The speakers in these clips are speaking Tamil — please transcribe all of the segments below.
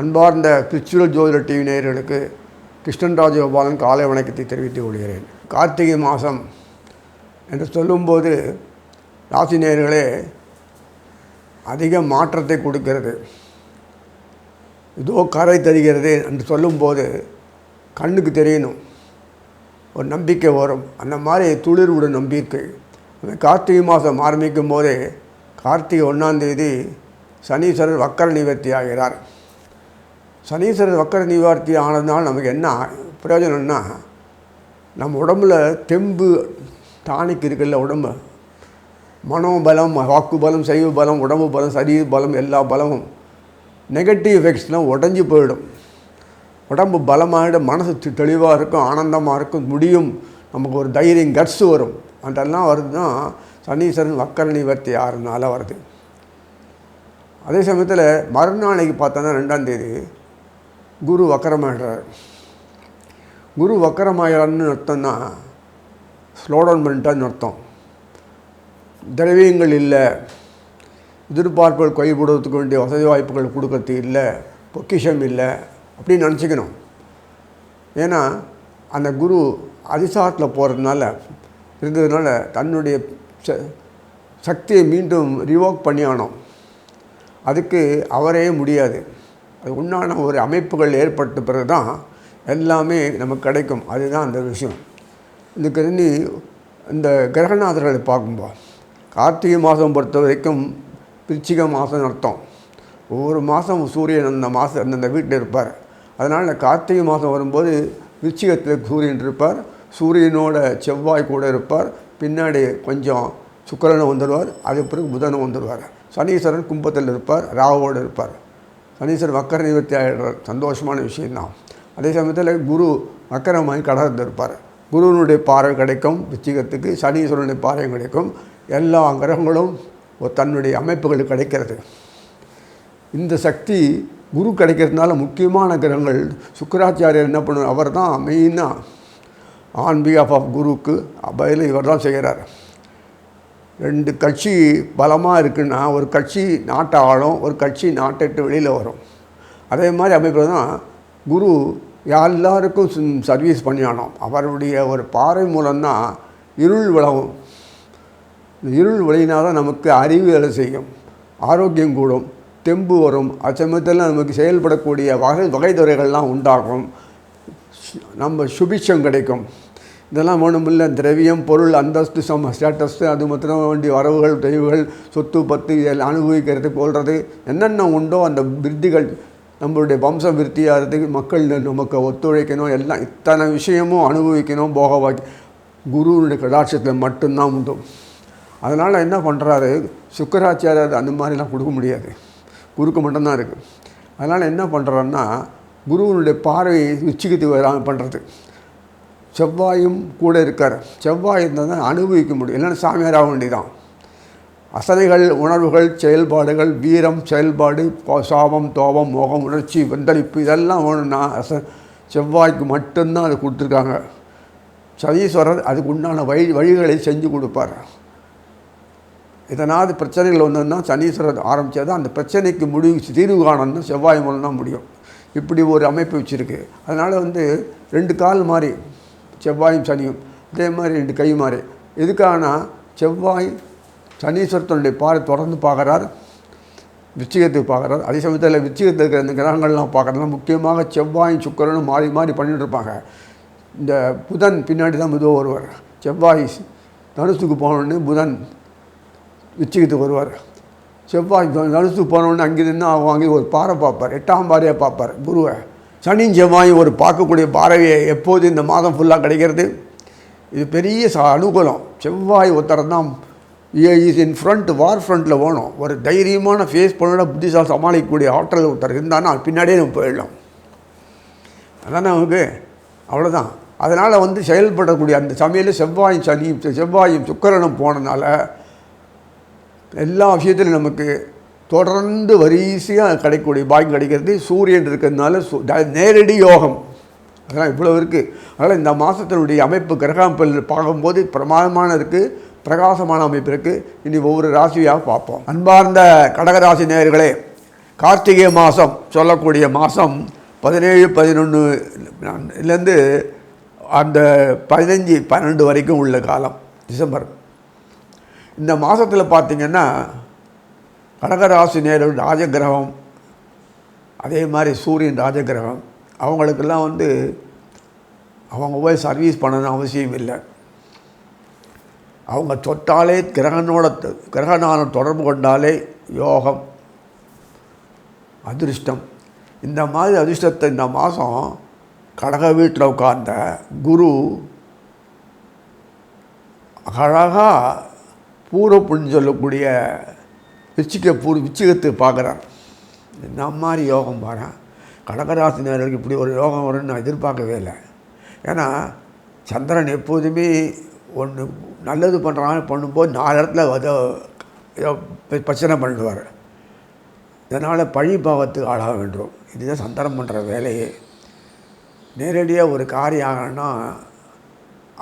அன்பார்ந்த பிரிச்சுவல் ஜோதிட டிவி நேயர்களுக்கு கிருஷ்ணன் ராஜகோபாலன் காலை வணக்கத்தை தெரிவித்துக் கொள்கிறேன். கார்த்திகை மாதம் என்று சொல்லும்போது ராசி நேயர்களே அதிக மாற்றத்தை கொடுக்கிறது. இதோ கரை தருகிறது என்று சொல்லும்போது கண்ணுக்கு தெரியணும். ஒரு நம்பிக்கை வரும். அந்த மாதிரி துளிர்வுடன் நம்பிக்கை. இந்த கார்த்திகை மாதம் ஆரம்பிக்கும் போதே கார்த்திகை ஒன்றாந்தேதி சனீஸ்வரர் வக்கர நிவர்த்தி ஆகிறார். சனீஸ்வரர் வக்கர நிவர்த்தி ஆனதுனால நமக்கு என்ன பிரயோஜனம்னா நம்ம உடம்புல தெம்பு டானிக் இருக்குல்ல உடம்பு. மனோபலம் வாக்கு பலம் சைவ பலம் உடம்பு பலம் சரீர பலம் எல்லா பலமும் நெகட்டிவ் எஃபெக்ட்ஸ்லாம் உடஞ்சி போயிடும். உடம்பு பலமாகிடும் மனசு தெளிவாக இருக்கும் ஆனந்தமாக இருக்கும் முடியும். நமக்கு ஒரு தைரியம் கட்ஸ் வரும். அதெல்லாம் வருதுன்னா சனீஸ்வரன் வக்கர நிவர்த்தி ஆறுனால வருது. அதே சமயத்தில் மறுநாளைக்கு பார்த்தோன்னா ரெண்டாந்தேதி குரு வக்கரமாகிடுறார் குரு வக்கரமாயிறான்னு அர்த்தம்னா ஸ்லோ டவுன் பண்ணிட்டான்னு அர்த்தம். திரவியங்கள் இல்லை எதிர்பார்ப்புகள் கைவிடுவதற்கு வேண்டிய வசதி வாய்ப்புகள் கொடுக்கறது இல்லை பொக்கிஷம் இல்லை அப்படின்னு நினச்சிக்கணும். ஏன்னா அந்த குரு அதிசாரத்தில் போகிறதுனால இருந்ததுனால தன்னுடைய ச- சக்தியை மீண்டும் ரிவோக் பண்ணி ஆனோம் அதுக்கு அவரே முடியாது. அது உண்டான ஒரு அமைப்புகள் ஏற்பட்ட பிறகு தான் எல்லாமே நமக்கு கிடைக்கும். அதுதான் அந்த விஷயம். இந்த வந்து இந்த கிரகநாதர்களை பார்க்கும்போது கார்த்திகை மாதம் பொறுத்த வரைக்கும் பிரிச்சிக மாதம் அர்த்தம். ஒவ்வொரு மாதம் சூரியன் அந்த மாதம் அந்தந்த வீட்டில் இருப்பார். அதனால் கார்த்திகை மாதம் வரும்போது விருச்சிகத்தில் சூரியன் இருப்பார். சூரியனோட செவ்வாய் கூட இருப்பார். பின்னாடி கொஞ்சம் சுக்கிரனும் வந்துடுவார். அதுக்கு பிறகு புதனும் வந்துடுவார். சனீஸ்வரன் கும்பத்தில் இருப்பார். ராவோடு இருப்பார். சனீஸ்வரன் வக்கர நிவர்த்தி ஆகிடுறார் சந்தோஷமான விஷயந்தான். அதே சமயத்தில் குரு வக்கரமாய் கடந்து இருப்பார் குருவனுடைய பார்வை கிடைக்கும் விச்சிகத்துக்கு சனீஸ்வரனுடைய பார்வை கிடைக்கும். எல்லா கிரகங்களும் தன்னுடைய அமைப்புகள் கிடைக்கிறது. இந்த சக்தி குரு கிடைக்கிறதுனால முக்கியமான கிரகங்கள் சுக்கராச்சாரியர் என்ன பண்ணுவார்? அவர் தான் மெயினாக ஆன் பிஹாஃப் ஆஃப் குருவுக்கு பதில் இவர் தான் செய்கிறார். ரெண்டு கட்சி பலமாக இருக்குன்னா ஒரு கட்சி நாட்டை ஆளும் ஒரு கட்சி நாட்டை விட்டு வெளியில் வரும். அதே மாதிரி அமைப்பில் தான் குரு எல்லாருக்கும் சர்வீஸ் பண்ணியானோம். அவருடைய ஒரு பாறை மூலம்தான் இருள் விளவும் இருள் விளையினா தான் நமக்கு அறிவு வேலை செய்யும் ஆரோக்கியம் கூடும் தெம்பு வரும். அச்சமயத்தில் நமக்கு செயல்படக்கூடிய வகை வகைத்துறைகள்லாம் உண்டாகும். நம்ம சுபிட்சம் கிடைக்கும். இதெல்லாம் வேணுமில்ல திரவியம் பொருள் அந்தஸ்து சம ஸ்டேட்டஸ் அது மாத்திரம் வேண்டிய வரவுகள் தெய்வுகள் சொத்து பத்து இதெல்லாம் அனுபவிக்கிறது போல்றது என்னென்ன உண்டோ அந்த விருத்திகள் நம்மளுடைய வம்சம் விருத்தியாகிறதுக்கு மக்கள் நமக்கு ஒத்துழைக்கணும். எல்லாம் இத்தனை விஷயமும் அனுபவிக்கணும். போகவாக்கி குருவுடைய கடாட்சத்தில் மட்டும்தான் உண்டு. அதனால் என்ன பண்ணுறாரு சுக்கராச்சாரியர் அந்த மாதிரிலாம் கொடுக்க முடியாது. குருக்கு மட்டும்தான் இருக்குது அதனால் என்ன பண்ணுறாருன்னா குருவனுடைய பார்வையை உச்சிக்கத்து வராமல் பண்ணுறது செவ்வாயும் கூட இருக்கார். செவ்வாய் இருந்தால் தான் அனுபவிக்க முடியும். இல்லைன்னா சாமியார் ஆக வேண்டியதான் அசதைகள் உணர்வுகள் செயல்பாடுகள் வீரம் செயல்பாடு சாபம் தோபம் மோகம் உணர்ச்சி வெந்தளிப்பு இதெல்லாம் வேணும்னா அச செவ்வாய்க்கு மட்டும்தான் அதை கொடுத்துருக்காங்க. சதீஸ்வரர் அதுக்கு உண்டான வழி வழிகளை செஞ்சு கொடுப்பார். எதனாவது பிரச்சனைகள் வந்ததுன்னா சனீஸ்வரர் ஆரம்பித்தா அந்த பிரச்சனைக்கு முடிவு தீர்வு காணணும்னா செவ்வாய் மூலம் தான் முடியும். இப்படி ஒரு அமைப்பு வச்சுருக்கு. அதனால் வந்து ரெண்டு கால் மாதிரி செவ்வாயும் சனியும் அதே மாதிரி ரெண்டு கை மாதிரி எதுக்காகனா செவ்வாய் சனீஸ்வரத்தனுடைய பாறை தொடர்ந்து பார்க்குறார் விச்சிகத்துக்கு பார்க்குறாரு. அதே சமயத்தில் விச்சிகத்தில் இருக்கிற இந்த கிரகங்கள்லாம் பார்க்குறதுலாம் முக்கியமாக செவ்வாயும் சுக்கரனும் மாறி மாறி பண்ணிட்டு இருப்பாங்க. இந்த புதன் பின்னாடி தான் மெதுவாக வருவார். செவ்வாய் தனுசுக்கு போனோடனே புதன் விச்சிகத்துக்கு வருவார். செவ்வாய் தனு- தனுசுக்கு போனோடனே அங்கிருந்து வாங்கி ஒரு பாறை பார்ப்பார். எட்டாம் பாறையை பார்ப்பார் குருவை. சனியும் செவ்வாயும் ஒரு பார்க்கக்கூடிய பாறையை எப்போது இந்த மாதம் ஃபுல்லாக கிடைக்கிறது? இது பெரிய ச அனுகூலம். செவ்வாய் ஒருத்தர் தான் இஸ் இன் ஃப்ரண்ட் வார் ஃப்ரண்ட்டில் போகணும். ஒரு தைரியமான ஃபேஸ் பண்ணோட புத்திசால் சமாளிக்கக்கூடிய ஆற்றல் ஒருத்தர் இருந்தான்னா பின்னாடியே நம்ம போயிடலாம். அதான் நமக்கு? அவ்வளோதான் அதனால் வந்து செயல்படக்கூடிய அந்த சமையல் செவ்வாயும் சனியும் செவ்வாயும் சுக்கரனும் போனனால எல்லா விஷயத்திலும் நமக்கு தொடர்ந்து வரிசையாக கிடைக்கக்கூடிய பாக்கியம் கிடைக்கிறது. சூரியன் இருக்கிறதுனால சு- ட- நேரடி யோகம். அதெல்லாம் இவ்வளோ இருக்குது அதனால் இந்த மாதத்தினுடைய அமைப்பு கிரக பார்க்கும்போது பிரமாதமான இருக்குது பிரகாசமான அமைப்பு இருக்குது இனி ஒவ்வொரு ராசியாக பார்ப்போம். அன்பார்ந்த கடகராசி நேயர்களே கார்த்திகை மாதம் சொல்லக்கூடிய மாதம் பதினேழு பதினொன்றுலேருந்து அந்த பதினஞ்சு பன்னெண்டு வரைக்கும் உள்ள காலம் டிசம்பர். இந்த மாதத்தில் பார்த்திங்கன்னா கடகராசி நேரம் ராஜகிரகம் அதே மாதிரி சூரியன் ராஜகிரகம் அவங்களுக்கெல்லாம் வந்து அவங்க போய் சர்வீஸ் பண்ணணும் அவசியம் இல்லை. அவங்க தொட்டாலே கிரகனோட கிரகணான தொடர்பு கொண்டாலே யோகம் அதிர்ஷ்டம். இந்த மாதிரி அதிர்ஷ்டத்தை இந்த மாதம் கடக வீட்டில் உட்கார்ந்த குரு அழகாக பூர்வ புண்ணு சொல்லக்கூடிய விச்சிக்க பூர் விச்சிகத்தை பார்க்குறான். என்ன மாதிரி யோகம் பாறான் கடகராசி நேரருக்கு இப்படி ஒரு யோகம் வரும்னு நான் எதிர்பார்க்கவே இல்லை. ஏன்னா சந்திரன் எப்போதுமே ஒன்று நல்லது பண்ணுறாங்க பண்ணும்போது நாலு இடத்துல ஏதோ ஏதோ பிரச்சனை பண்ணிடுவார். இதனால் பழி பாவத்துக்கு ஆளாக வேண்டும். இதுதான் சந்திரம் பண்ணுற வேலையே. நேரடியாக ஒரு காரியம் ஆகணும்னா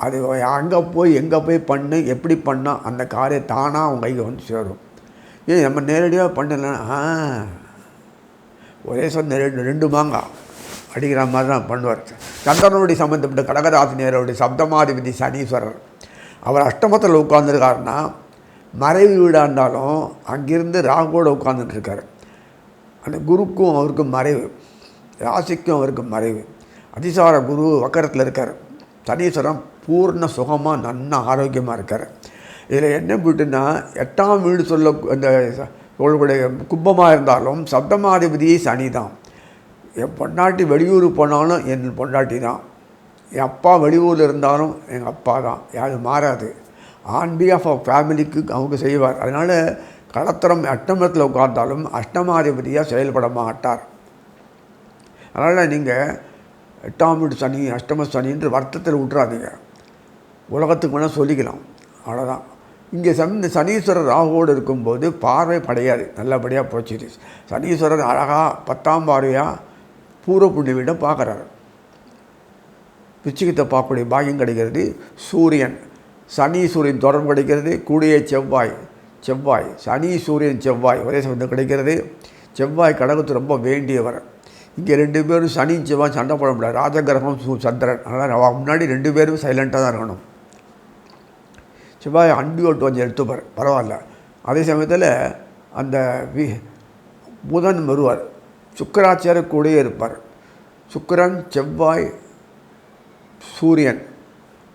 அது அங்கே போய் எங்கே போய் பண்ணு எப்படி பண்ணால் அந்த காரியம் தானாக அவங்க கைக்கு வந்து சேரும். ஏன் நம்ம நேரடியாக பண்ணலைன்னா ஆ ஒரே சொந்த ரெண்டு ரெண்டு மாங்கா அடிக்கிற மாதிரி தான் பண்ணுவார். சந்திரனுடைய சம்மந்தப்பட்ட கடகராசினியருடைய சப்தமாதிபதி சனீஸ்வரர். அவர் அஷ்டமத்தில் உட்காந்துருக்காருன்னா மறைவு வீடாக இருந்தாலும் அங்கிருந்து ராகுவோடு உட்காந்துட்டுருக்காரு அந்த குருக்கும் அவருக்கும் மறைவு ராசிக்கும் அவருக்கும் மறைவு. அதிசார குரு வக்கரத்தில் இருக்கார். சனீஸ்வரம் பூர்ண சுகமாக நன்னா ஆரோக்கியமாக இருக்கார். இதில் என்ன போயிட்டுன்னா எட்டாம் வீடு சொல்ல அந்த உங்களுடைய கும்பமாக இருந்தாலும் சப்தமாதிபதியே சனி தான். என் பொண்டாட்டி வெளியூர் போனாலும் என் பொண்டாட்டி தான். என் அப்பா வெளியூரில் இருந்தாலும் எங்கள் அப்பா தான். யாரும் மாறாது. ஆன் பிஹாஃப் ஆஃப் ஃபேமிலிக்கு அவங்க செய்வார். அதனால் களத்திரம் அஷ்டமத்தில் உட்கார்ந்தாலும் அஷ்டமாதிபதியாக செயல்பட மாட்டார். அதனால் நீங்கள் எட்டாம் வீடு சனி அஷ்டம சனின்ற வருத்தத்தில் விட்றாதீங்க உலகத்துக்கு வேணால் சொல்லிக்கலாம். அவ்வளோதான் இங்கே சம் இந்த சனீஸ்வரர் ராகுவோடு இருக்கும்போது பார்வை படையாது. நல்லபடியாக போச்சு. சனீஸ்வரர் அழகாக பத்தாம் பார்வையாக பூர்வ புண்ணியவிடம் பார்க்குறாரு. பிச்சுக்கத்தை பார்க்கக்கூடிய பாக்கியம் கிடைக்கிறது சூரியன். சனி சூரியன் தொடர்பு கிடைக்கிறது கூடிய செவ்வாய். செவ்வாய். சனி சூரியன் செவ்வாய். ஒரே சமயத்தில் கிடைக்கிறது செவ்வாய் கடகத்து ரொம்ப வேண்டியவர். இங்கே ரெண்டு பேரும் சனி செவ்வாய் சண்டை போட முடியாது. ராஜகிரகம் சந்திரன். அதனால் முன்னாடி ரெண்டு பேரும் சைலண்ட்டாக தான் இருக்கணும். செவ்வாய் அண்டு ஓட்டு கொஞ்சம் எடுத்துப்பார் பரவாயில்ல. அதே சமயத்தில் அந்த வி புதன் வருவார். சுக்கராச்சாரியர் கூடயே இருப்பார். சுக்கிரன் செவ்வாய் சூரியன்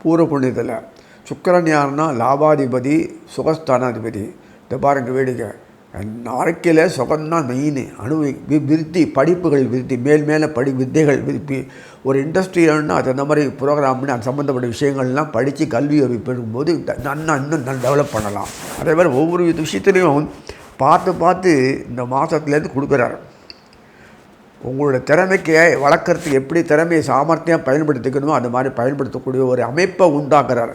பூர்வ புண்ணியத்தில். சுக்கரன் யாருன்னா லாபாதிபதி சுகஸ்தானாதிபதி. இந்த பாருங்க வேடிக்கை. வாழ்க்கையில் சுகம்தான் மெயின் அனுபவி வி- விருத்தி படிப்புகள் விருத்தி மேல் மேலே படி வித்தைகள் விருப்பி ஒரு இண்டஸ்ட்ரியல்னா அது அந்த மாதிரி ப்ரோக்ராம்னு அது சம்மந்தப்பட்ட விஷயங்கள்லாம் படித்து கல்வி அறிவு பெறும்போது நன்னா இன்னும் டெவலப் பண்ணலாம். அதே மாதிரி ஒவ்வொரு விஷயத்துலையும் பார்த்து பார்த்து இந்த மாதத்துலேருந்து கொடுக்குறாரு. உங்களோட திறமைக்கு வளர்க்குறதுக்கு எப்படி திறமையை சாமர்த்தியம் பயன்படுத்திக்கணுமோ அந்த மாதிரி பயன்படுத்தக்கூடிய ஒரு அமைப்பை உண்டாக்குறாரு.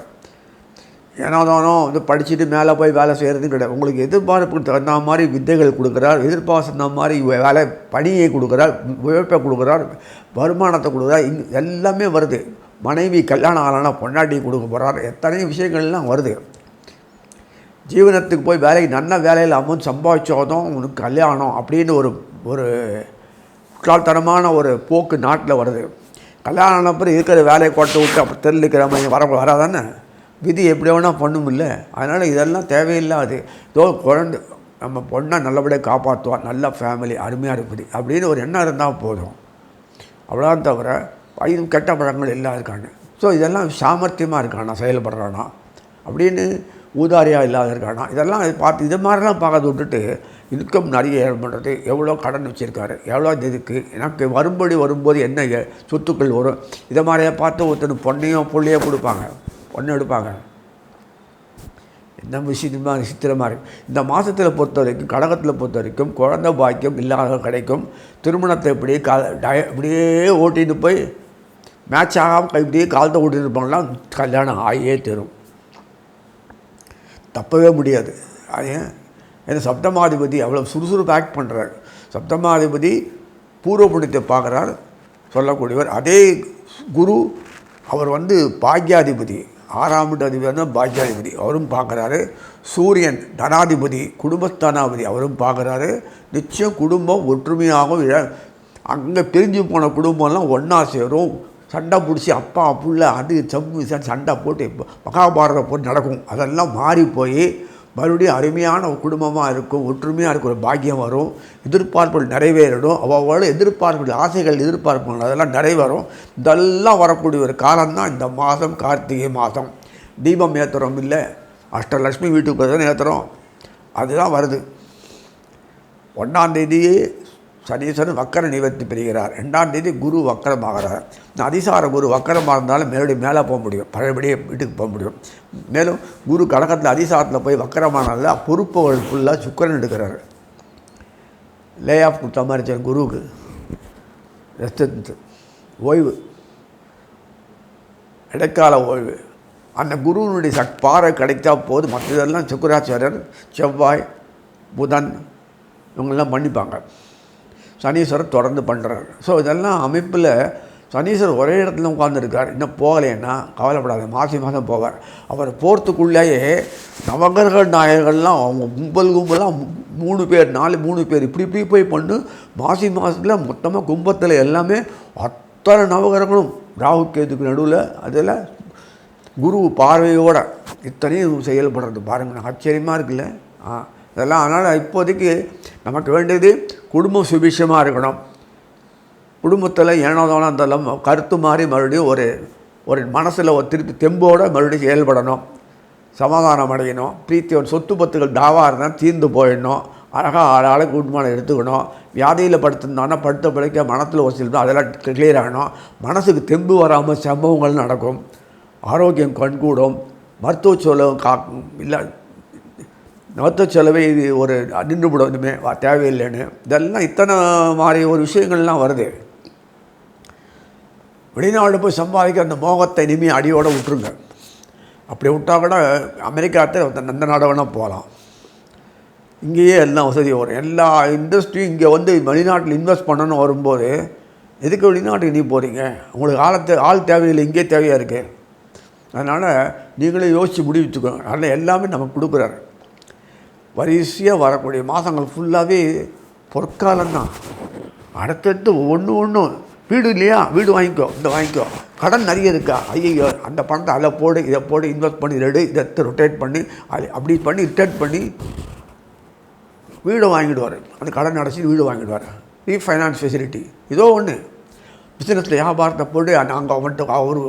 ஏனோ தானோ வந்து படிச்சுட்டு மேலே போய் வேலை செய்கிறது கிடையாது. உங்களுக்கு எதிர்பார்ப்புக்கு தகுந்த மாதிரி வித்தைகள் கொடுக்குறார் எதிர்பார்த்த மாதிரி வேலை பணியை கொடுக்குறார் உழைப்பை கொடுக்குறார் வருமானத்தை கொடுக்குறார் இங்கே எல்லாமே வருது. மனைவி கல்யாணம் ஆளான பொண்டாட்டி கொடுக்க போகிறார் எத்தனை விஷயங்கள்லாம் வருது. ஜீவனத்துக்கு போய் வேலைக்கு நல்ல வேலையில் அமௌண்ட் சம்பாதிச்சோதும் உனக்கு கல்யாணம் அப்படின்னு ஒரு ஒரு முட்டாள்தனமான ஒரு போக்கு நாட்டில் வருது. கல்யாணம் ஆன அப்புறம் இருக்கிற வேலையை கொட்டை விட்டு அப்போ தெருளிக்கிற மாதிரி வர வராதானே? விதி எப்படி வேணால் பண்ணுமில்ல. அதனால் இதெல்லாம் தேவையில்லாது. இதோ குழந்தை நம்ம பொண்ணை நல்லபடியாக காப்பாற்றுவா நல்ல ஃபேமிலி அருமையாக இருக்குது. அப்படின்னு ஒரு எண்ணம் இருந்தால் போதும். அவ்வளோதான் தவிர இது கெட்ட பழங்கள் எல்லாம் இருக்காங்க ஸோ இதெல்லாம் சாமர்த்தியமாக இருக்கானா செயல்படுறானா? அப்படின்னு ஊதாரியாக இல்லாத இருக்கானா? இதெல்லாம் பார்த்து இது மாதிரிலாம் பார்க்கறத விட்டுட்டு இன்கம் நிறைய பண்ணுறது எவ்வளோ கடன் வச்சுருக்காரு? எவ்வளோ இது இருக்குது எனக்கு வரும்படி வரும்போது என்ன சொத்துக்கள் வரும்? இதை மாதிரியே பார்த்து ஒருத்தர் பொண்ணையும் புள்ளையோ கொடுப்பாங்க. பண்ண எடுப்பாங்க. என்ன விஷயமா விசித்திரமாக இருக்குது இந்த மாதத்தில் பொறுத்த வரைக்கும் கடகத்தில் பொறுத்த வரைக்கும் குழந்த பாக்கியம் இல்லாத கிடைக்கும். திருமணத்தை இப்படியே கா இப்படியே ஓட்டிட்டு போய் மேட்ச் ஆகாமல் இப்படியே காலத்தை ஓட்டிட்டு இருப்பாங்கன்னா கல்யாணம் ஆகியே தரும். தப்பவே முடியாது. அது ஏன்? ஏன்னா சப்தமாதிபதி அவ்வளோ சுறுசுறுப்பு ஆக்ட் பண்ணுறாரு சப்தமாதிபதி பூர்வ புண்ணியத்தை பார்க்குறார். சொல்லக்கூடியவர் அதே குரு அவர் வந்து பாக்யாதிபதி. ஆறாம் வீட்டு அதிபதி தான் பாக்யாதிபதி. அவரும் பார்க்குறாரு. சூரியன் தனாதிபதி குடும்பஸ்தானாதிபதி அவரும் பார்க்குறாரு. நிச்சயம் குடும்பம் ஒற்றுமையாகவும் அங்கே பிரிஞ்சு போன குடும்பம்லாம் ஒன்றா சேரும். சண்டை பிடிச்சி அப்பா புள்ள அது சம்பு சண்டை போட்டு மகாபாரதம் போட்டு நடக்கும். அதெல்லாம் மாறி போய் மறுபடியும் அருமையான ஒரு குடும்பமாக இருக்கும் ஒற்றுமையாக இருக்கிற ஒரு பாக்கியம் வரும் எதிர்பார்ப்புகள் நிறைவேறிடும். அவ்வளோ எதிர்பார்ப்புகள் ஆசைகள் எதிர்பார்ப்புகள் அதெல்லாம் நிறைவேறும். இதெல்லாம் வரக்கூடிய ஒரு காலம்தான் இந்த மாதம் கார்த்திகை மாதம். தீபம் ஏற்றுறோம் இல்லை அஷ்டலட்சுமி வீட்டுக்கு தான் ஏற்றுறோம் அதுதான் வருது. ஒன்றாம் சனீஸ்வரன் வக்கர நிவர்த்தி பெறுகிறார். ரெண்டாம் தேதி குரு வக்கரமாகிறார். அதிசார குரு வக்கரமாக இருந்தாலும் மறுபடியும் மேலே போக முடியும். பழையபடியே வீட்டுக்கு போக முடியும். மேலும் குரு கடகத்தில் அதிசாரத்தில் போய் வக்கரமானால பொறுப்புகள் ஃபுல்லாக சுக்கரன் எடுக்கிறார். லே ஆஃப் கொடுத்த மாதிரி இருந்துச்சு குருவுக்கு. ரெஸ்ட் ஓய்வு. இடைக்கால ஓய்வு. அந்த குருவினுடைய சக் பாறை கிடைத்தா போது மற்றதெல்லாம் சுக்கராச்சாரியர் செவ்வாய் புதன் இவங்கெல்லாம் பண்ணிப்பாங்க. சனீஸ்வரர் தொடர்ந்து பண்ணுறாரு ஸோ இதெல்லாம் அமைப்பில் சனீஸ்வரர் ஒரே இடத்துல உட்காந்துருக்கார் இன்னும் போகலைன்னா கவலைப்படாத மாசி மாதம் போவார். அவர் போகிறதுக்குள்ளேயே நவகர்கள் நாயகர்கள்லாம் அவங்க கும்பல் கும்பலாக மூணு பேர் நாலு மூணு பேர் இப்படி இப்படி போய் பண்ணு மாசி மாதத்தில் மொத்தமாக கும்பத்தில் எல்லாமே அத்தனை நவகரங்களும் ராகு கேதுக்கு நடுவில் அதில் குரு பார்வையோட இத்தனையும் செயல்படுறது பாருங்க. ஆச்சரியமாக இருக்குல்ல? ஆ. அதெல்லாம் அதனால் இப்போதைக்கு நமக்கு வேண்டியது குடும்பம் சுபிஷமாக இருக்கணும். குடும்பத்தில் ஏனோதோனோ இருந்தாலும் கருத்து மாறி மறுபடியும் ஒரு ஒரு மனசில் ஒரு திருப்பி தெம்போடு மறுபடியும் செயல்படணும். சமாதானம் அடையணும். பிரீத்தியோட சொத்து பத்துகள் தாவாக இருந்தால் தீர்ந்து போயிடணும். அழகாக ஆள் ஆளை குடும்பம் எடுத்துக்கணும். வியாதியில் படுத்திருந்தோன்னா படுத்த பிழைக்க மனத்தில் ஒரு சில அதெல்லாம் கிளியர் ஆகணும். மனசுக்கு தெம்பு வராமல் சம்பவங்கள் நடக்கும். ஆரோக்கியம் கண்கூடும். மருத்துவ செலவு கா இல்லை மொத்த செலவை இது ஒரு நின்று விடணுமே தேவையில்லைன்னு. இதெல்லாம் இத்தனை மாதிரி ஒரு விஷயங்கள்லாம் வருது. வெளிநாடு போய் சம்பாதிக்கிற அந்த மோகத்தை இனிமேல் அடியோடு விட்டுருங்க. அப்படி விட்டால் கூட அமெரிக்காத்த நந்த நாடு வேணால் போகலாம். இங்கேயே எல்லாம் வசதி வரும். எல்லா இண்டஸ்ட்ரியும் இங்கே வந்து வெளிநாட்டில் இன்வெஸ்ட் பண்ணணும்னு வரும்போது எதுக்கு வெளிநாட்டுக்கு நீ போகிறீங்க உங்களுக்கு ஆளத்தை ஆள் தேவையில்லை இங்கே தேவையாக இருக்குது அதனால் நீங்களே யோசித்து முடிவுச்சுக்கோங்க அதனால் எல்லாமே நமக்கு கொடுக்குறாரு. வரிசையாக வரக்கூடிய மாதங்கள் ஃபுல்லாகவே பொற்காலம்தான். அடுத்தடுத்து ஒன்று ஒன்றும் வீடு இல்லையா? வீடு வாங்கிக்கோ இந்த வாங்கிக்கோ. கடன் நிறைய இருக்கா? ஐயோ அந்த பணத்தை அதில் போடு இதை போடு இன்வெஸ்ட் பண்ணி ரெடு இதை ரொட்டேட் பண்ணி அப்படி பண்ணி ரிட்டேட் பண்ணி வீடு வாங்கிடுவார். அந்த கடன் அடைச்சி வீடு வாங்கிடுவார். ரீஃபைனான்ஸ் ஃபெசிலிட்டி ஏதோ ஒன்று பிஸ்னஸில் வியாபாரத்தை போட்டு நாங்கள் அவன்ட்டு அவர்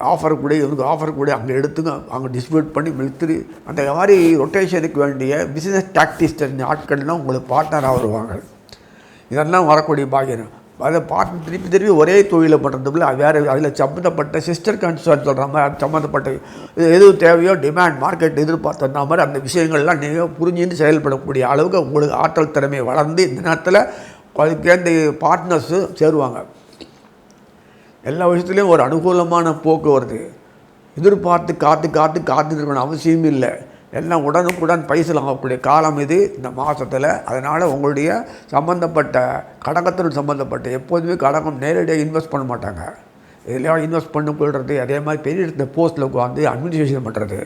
ஆஃபர் கூட இவருக்கு ஆஃபர் கூட அங்கே எடுத்துங்க அங்கே டிஸ்ட்ரிபியூட் பண்ணி மில்த்ரி அந்த மாதிரி ரொட்டேஷனுக்கு வேண்டிய பிஸ்னஸ் டாக்டிஸ் தெரிஞ்ச ஆட்கள்லாம் உங்களுக்கு பார்ட்னராக வருவாங்க. இதெல்லாம் வரக்கூடிய பாக்கியம். அதை பார்த்து திருப்பி திருப்பி ஒரே தொழிலை பண்ணுறதுக்குள்ள வேறு அதில் சம்மந்தப்பட்ட சிஸ்டர் கன்சர்ன் சொல்கிற மாதிரி அது சம்மந்தப்பட்ட எது தேவையோ டிமாண்ட் மார்க்கெட் எதிர்பார்த்தா மாதிரி அந்த விஷயங்கள்லாம் நீங்கள் புரிஞ்சுன்னு செயல்படக்கூடிய அளவுக்கு உங்களுக்கு ஆற்றல் திறமை வளர்ந்து இந்த நேரத்தில் அதுக்கேந்த பார்ட்னர்ஸு சேருவாங்க. எல்லா விஷயத்துலேயும் ஒரு அனுகூலமான போக்கு வருது. எதிர்பார்த்து காத்து காத்து காத்துருக்கணும் அவசியம் இல்லை. எல்லாம் உடனுக்குடன் பைசல் ஆகக்கூடிய காலம் இது இந்த மாதத்தில் அதனால் உங்களுடைய சம்மந்தப்பட்ட கடகத்துடன் சம்மந்தப்பட்ட எப்போதுமே கடகம் நேரடியாக இன்வெஸ்ட் பண்ண மாட்டாங்க. இதெல்லாம் இன்வெஸ்ட் பண்ண கொள்வது அதே மாதிரி பெரிய இடத்துல போஸ்ட்டில் உட்காந்து அட்மினிஸ்ட்ரேஷன் பண்ணுறது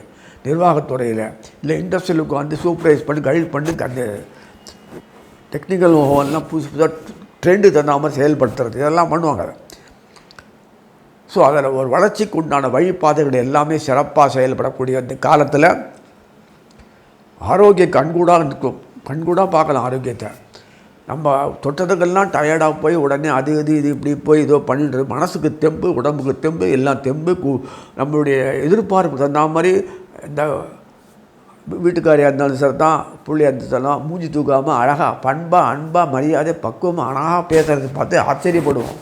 நிர்வாகத்துறையில் இல்லை இண்டஸ்ட்ரியில் உட்காந்து சூப்பர்வைஸ் பண்ணி கைட் பண்ணி அந்த டெக்னிக்கல் எல்லாம் புதுசு புதுசாக ட்ரெண்டு தந்தாமல் செயல்படுத்துறது. இதெல்லாம் பண்ணுவாங்க. ஸோ அதில் ஒரு வளர்ச்சிக்கு உண்டான வழிபாதைகள் எல்லாமே சிறப்பாக செயல்படக்கூடிய இந்த காலத்தில் ஆரோக்கிய கண்கூடாக இருக்கும். கண்கூடாக பார்க்கலாம் ஆரோக்கியத்தை. நம்ம தொட்டதுக்கெல்லாம் டயர்டாக போய் உடனே அது இது இது இப்படி போய் இதோ பண்ணிட்டு மனசுக்கு தெம்பு உடம்புக்கு தெம்பு எல்லாம் தெம்பு கு- நம்மளுடைய எதிர்பார்ப்பு தகுந்த மாதிரி இந்த வீட்டுக்காரியாக இருந்தாலும் சரி தான் பிள்ளையாக இருந்தாலும் மூஞ்சி தூக்காமல் அழகாக பண்பாக அன்பாக மரியாதை பக்குவமாக அழகாக பேசுகிறது பார்த்து ஆச்சரியப்படுவோம்.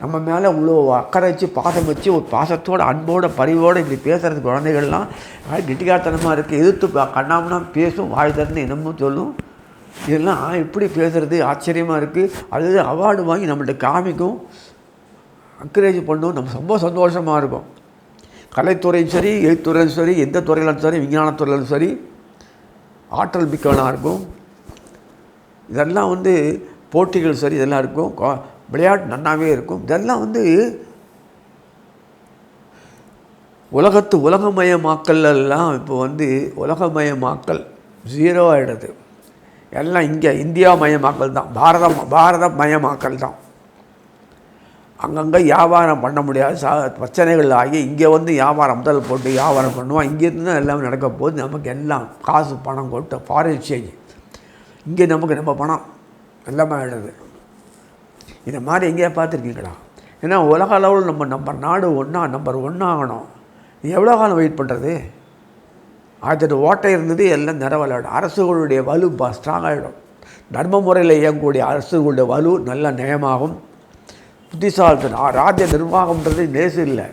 நம்ம மேலே இவ்வளோ அக்கறை வச்சு பாசம் வச்சு ஒரு பாசத்தோட அன்போட பரிவோடு இப்படி பேசுகிறது குழந்தைகள்லாம் கெட்டிக்காரத்தனமாக இருக்குது எதிர்த்து பா- பேசும் வாய் திறந்து என்னமோ சொல்லும். இதெல்லாம் இப்படி பேசுகிறது ஆச்சரியமாக இருக்குது அது அவார்டு வாங்கி நம்மள்ட்ட காமிக்கும். என்கரேஜ் பண்ணும். நம்ம ரொம்ப சந்தோஷமாக இருக்கும். கலைத்துறையும் சரி எழுத்துறையும் சரி எந்த துறையிலும் சரி விஞ்ஞானத்துறையிலும் சரி ஆற்றல் மிக்கவனாக இருக்கும். இதெல்லாம் வந்து போட்டிகள் சரி இதெல்லாம் இருக்கும். கோ விளையாட்டு நன்னாவே இருக்கும். இதெல்லாம் வந்து உலகத்து உலகமயமாக்கல் எல்லாம் இப்போ வந்து உலகமயமாக்கல் ஜீரோ ஆகிடுது எல்லாம் இங்கே இந்தியா மயமாக்கல் தான். பாரதம் பாரத மயமாக்கல் தான். அங்கங்கே வியாபாரம் பண்ண முடியாது. சா பிரச்சனைகள் ஆகி இங்கே வந்து வியாபாரம் முதல் போட்டு வியாபாரம் பண்ணுவோம். இங்கேருந்து தான் எல்லாமே நடக்க போகுது. நமக்கு எல்லாம் காசு பணம் கொட்டு ஃபாரின் எக்ஸ்சேஞ்ச் இங்கே நமக்கு நம்ம பணம் எல்லாமே ஆகிடுது இந்த மாதிரி எங்கேயா பார்த்துருக்கீங்களா? ஏன்னா உலக அளவில் நம்ம நம்ம நாடு ஒன்றா நம்பர் ஒன்றாகணும் நீ எவ்வளோ காலம் வெயிட் பண்ணுறது ஆயிரத்தெட்டு ஓட்டை இருந்தது எல்லாம் நிறவலாடும் அரசுகளுடைய வலு ஸ்ட்ராங் ஆகிடும் தர்ம முறையில் இயங்கக்கூடிய அரசுகளுடைய வலு நல்ல நயமாகும். புத்திசாலித்தனம் ராஜ்ய நிர்வாகம்ன்றது நேசு இல்லை.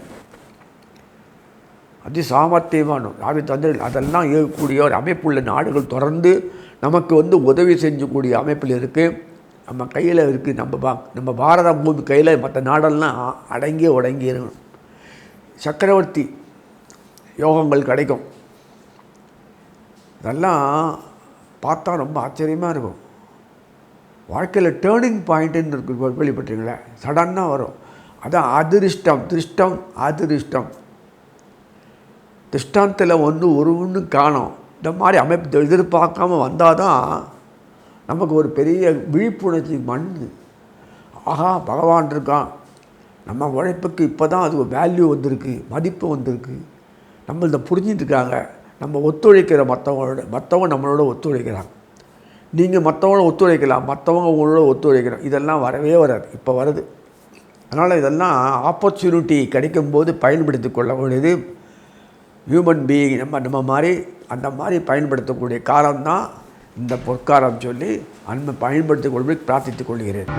அதி சாமர்த்தியமான ராஜ்ய தந்திரம் அதெல்லாம் இயக்கக்கூடிய ஒரு அமைப்புள்ள நாடுகள் தொடர்ந்து நமக்கு வந்து உதவி செஞ்சக்கூடிய அமைப்பில் இருக்குது நம்ம கையில் இருக்குது நம்ம பா நம்ம பாரத பூமி கையில் மற்ற நாடெல்லாம் அடங்கி உடங்கி இருக்கணும். சக்கரவர்த்தி யோகங்கள் கிடைக்கும். இதெல்லாம் பார்த்தா ரொம்ப ஆச்சரியமாக இருக்கும். வாழ்க்கையில் டேர்னிங் பாயிண்ட்டுன்னு இருக்கு வெளிப்பட்டீங்களே சடன்னாக வரும். அதான் அதிருஷ்டம் திருஷ்டம் அதிருஷ்டம். திருஷ்டாந்தத்தில் ஒன்று ஒரு ஒன்று காணும். இந்த மாதிரி அமைப்பு எதிர்பார்க்காம வந்தால் தான் நமக்கு ஒரு பெரிய விழிப்புணர்ச்சி மண்ணு. ஆஹா பகவான் இருக்கான். நம்ம உழைப்புக்கு இப்போ தான் அது வேல்யூ வந்திருக்கு மதிப்பு வந்திருக்கு. நம்மள்த புரிஞ்சிட்டு இருக்காங்க. நம்ம ஒத்துழைக்கிற மற்றவங்களோட மற்றவங்க நம்மளோட ஒத்துழைக்கிறாங்க. நீங்கள் மற்றவங்கள ஒத்துழைக்கலாம் மற்றவங்க உங்களோட ஒத்துழைக்கிறோம் இதெல்லாம் வரவே வராது. இப்போ வருது. அதனால் இதெல்லாம் ஆப்பர்ச்சுனிட்டி கிடைக்கும்போது பயன்படுத்தி கொள்ள வேண்டியது ஹியூமன் பீயிங் நம்ம நம்ம மாதிரி அந்த மாதிரி பயன்படுத்தக்கூடிய காலம்தான் இந்த பொற்காரம் சொல்லி அன்பை பயன்படுத்திக் கொள்வதை பிரார்த்தித்துக் கொள்கிறேன்.